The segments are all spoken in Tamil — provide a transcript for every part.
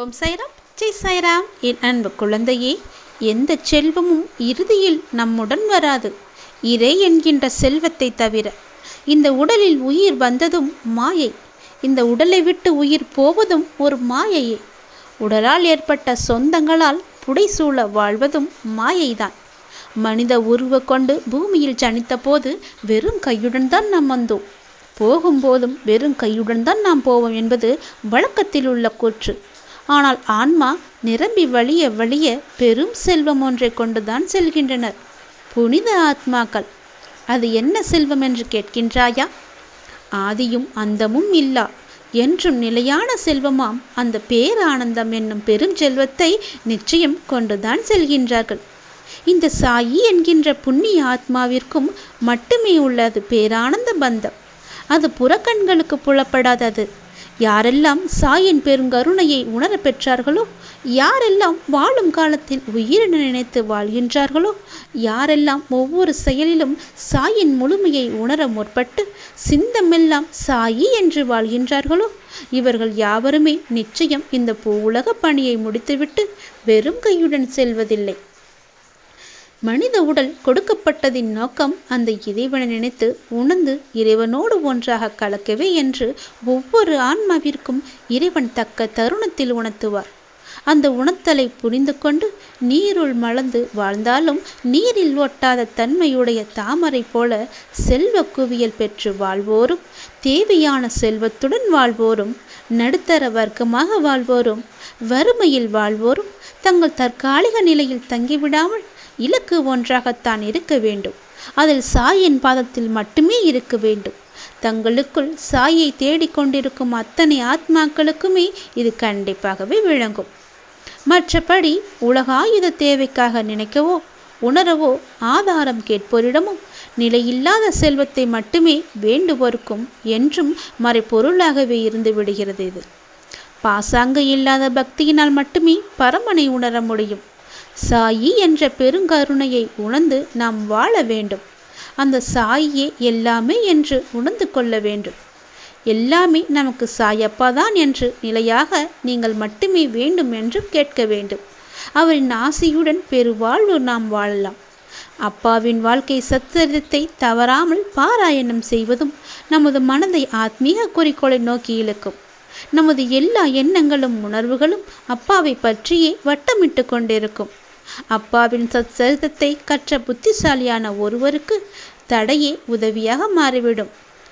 ஓம் சைராம். ஜெய் சைராம். என் அன்பு குழந்தையே எந்த செல்வமும் இறுதியில் நம்முடன் வராது. இறை என்கின்ற செல்வத்தை தவிர இந்த உடலில் உயிர் வந்ததும் மாயை. இந்த உடலை விட்டு உயிர் போவதும் ஒரு மாயையே. உடலால் ஏற்பட்ட சொந்தங்களால் புடைசூழ வாழ்வதும் மாயைதான். மனித உருவ கொண்டு பூமியில் ஜனித்த போது வெறும் கையுடன் தான் நாம் வந்தோம். போகும்போதும் வெறும் கையுடன் தான் நாம் போவோம் என்பது வழக்கத்தில் உள்ள கூற்று. ஆனால் ஆன்மா நிரம்பி வழிய வழிய பெரும் செல்வம் ஒன்றை கொண்டுதான் செல்கின்றனர். புனித ஆத்மாக்கள் அது என்ன செல்வம் என்று கேட்கின்றாயா? ஆதியும் அந்தமும் இல்லா. என்றும் நிலையான செல்வமாம் அந்த பேரானந்தம் என்னும் பெரும் செல்வத்தை நிச்சயம் கொண்டுதான் செல்கின்றார்கள். இந்த சாயி என்கின்ற புண்ணிய ஆத்மாவிற்கும் மட்டுமே உள்ளது பேரானந்த பந்தம். அது புறக்கண்களுக்கு புலப்படாதது. யாரெல்லாம் சாயின் பெருங்கருணையை உணர பெற்றார்களோ யாரெல்லாம் வாழும் காலத்தில் உயிரின நினைத்து வாழ்கின்றார்களோ யாரெல்லாம் ஒவ்வொரு செயலிலும் சாயின் முழுமையை உணர முற்பட்டு சிந்தமெல்லாம் சாயி என்று வாழ்கின்றார்களோ இவர்கள் யாவருமே நிச்சயம் இந்த பூ உலக பணியை முடித்துவிட்டு வெறும் கையுடன் செல்வதில்லை. மனித உடல் கொடுக்கப்பட்டதின் நோக்கம் அந்த இறைவனை நினைத்து உணர்ந்து இறைவனோடு ஒன்றாக கலக்கவே என்று ஒவ்வொரு ஆன்மாவிற்கும் இறைவன் தக்க தருணத்தில் உணர்த்துவார். அந்த உணர்த்தலை புரிந்து கொண்டு நீருள் மலர்ந்து வாழ்ந்தாலும் நீரில் ஒட்டாத தன்மையுடைய தாமரை போல செல்வ குவியல் பெற்று வாழ்வோரும் தேவையான செல்வத்துடன் வாழ்வோரும் நடுத்தர வர்க்கமாக வாழ்வோரும் வறுமையில் வாழ்வோரும் தங்கள் தற்காலிக நிலையில் தங்கிவிடாமல் இலக்கு ஒன்றாகத்தான் இருக்க வேண்டும். அதில் சாயின் பாதத்தில் மட்டுமே இருக்க வேண்டும். தங்களுக்குள் சாயை தேடிக்கொண்டிருக்கும் அத்தனை ஆத்மாக்களுக்குமே இது கண்டிப்பாகவே விளங்கும். மற்றபடி உலகாயுத தேவைக்காக நினைக்கவோ உணரவோ ஆதாரம் கேட்போரிடமும் நிலையில்லாத செல்வத்தை மட்டுமே வேண்டுவோருக்கும் என்றும் மறைப்பொருளாகவே இருந்து விடுகிறது இது. பாசாங்கு இல்லாத பக்தியினால் மட்டுமே பரமனை உணர முடியும். சாயி என்ற பெருங்கருணையை உணர்ந்து நாம் வாழ வேண்டும். அந்த சாயியே எல்லாமே என்று உணர்ந்து கொள்ள வேண்டும். எல்லாமே நமக்கு சாயப்பா தான் என்று நிலையாக நீங்கள் மட்டுமே வேண்டும் என்று கேட்க வேண்டும். அவரின் ஆசையுடன் பெருவாழ்வு நாம் வாழலாம். அப்பாவின் வாழ்க்கை சத்தரித்தை தவறாமல் பாராயணம் செய்வதும் நமது மனதை ஆத்மீக குறிக்கோளை நோக்கி இழுக்கும். நமது எல்லா எண்ணங்களும் உணர்வுகளும் அப்பாவை பற்றியே வட்டமிட்டு கொண்டிருக்கும். அப்பாவின் சச்சரித்தத்தை கற்ற புத்திசாலியான ஒருவருக்கு தடையே உதவியாக மாறிவிடும்.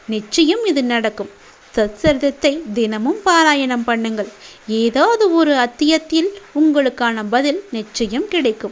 நிச்சயம் இது நடக்கும். சச்சரிதத்தை தினமும் பாராயணம் பண்ணுங்கள். ஏதாவது ஒரு அத்தியத்தில் உங்களுக்கான பதில் நிச்சயம் கிடைக்கும்.